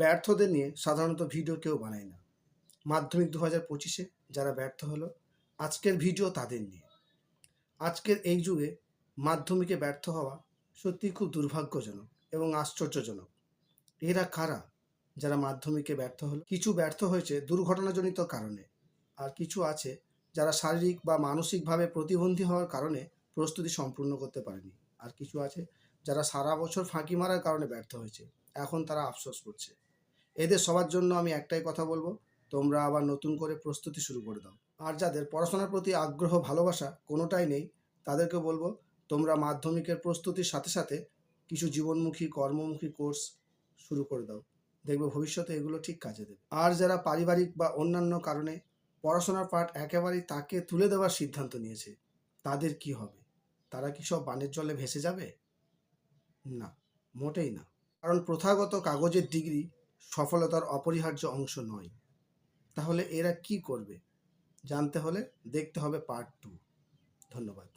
ব্যর্থদের নিয়ে সাধারণত ভিডিও কেউ বানায় না। মাধ্যমিক দু হাজার পঁচিশে যারা ব্যর্থ হলো, আজকের ভিডিও তাদের নিয়ে। আজকের এই যুগে মাধ্যমিকে ব্যর্থ হওয়া সত্যিই খুব দুর্ভাগ্যজনক এবং আশ্চর্যজনক। এরা কারা যারা মাধ্যমিকে ব্যর্থ হলো? কিছু ব্যর্থ হয়েছে দুর্ঘটনাজনিত কারণে, আর কিছু আছে যারা শারীরিক বা মানসিকভাবে প্রতিবন্ধী হওয়ার কারণে প্রস্তুতি সম্পূর্ণ করতে পারেনি, আর কিছু আছে যারা সারা বছর ফাঁকি মারার কারণে ব্যর্থ হয়েছে, এখন তারা আফসোস করছে। এদের সবার জন্য আমি একটাই কথা বলব, তোমরা আবার নতুন করে প্রস্তুতি শুরু করে দাও। আর যাদের পড়াশোনার প্রতি আগ্রহ, ভালোবাসা কোনোটাই নেই তাদেরকে বলব, তোমরা মাধ্যমিকের প্রস্তুতির সাথে সাথে কিছু জীবনমুখী, কর্মমুখী কোর্স শুরু করে দাও। দেখবে ভবিষ্যতে এগুলো ঠিক কাজে দেবে। আর যারা পারিবারিক বা অন্যান্য কারণে পড়াশোনার পাঠ একেবারেই তাকে তুলে দেওয়ার সিদ্ধান্ত নিয়েছে, তাদের কি হবে? তারা কি সব বানের জলে ভেসে যাবে? না, মোটেই না। কারণ প্রথাগত কাগজের ডিগ্রি সফলতার অপরিহার্য অংশ নয়। তাহলে এরা কি করবে? জানতে হলে দেখতে হবে পার্ট টু ধন্যবাদ।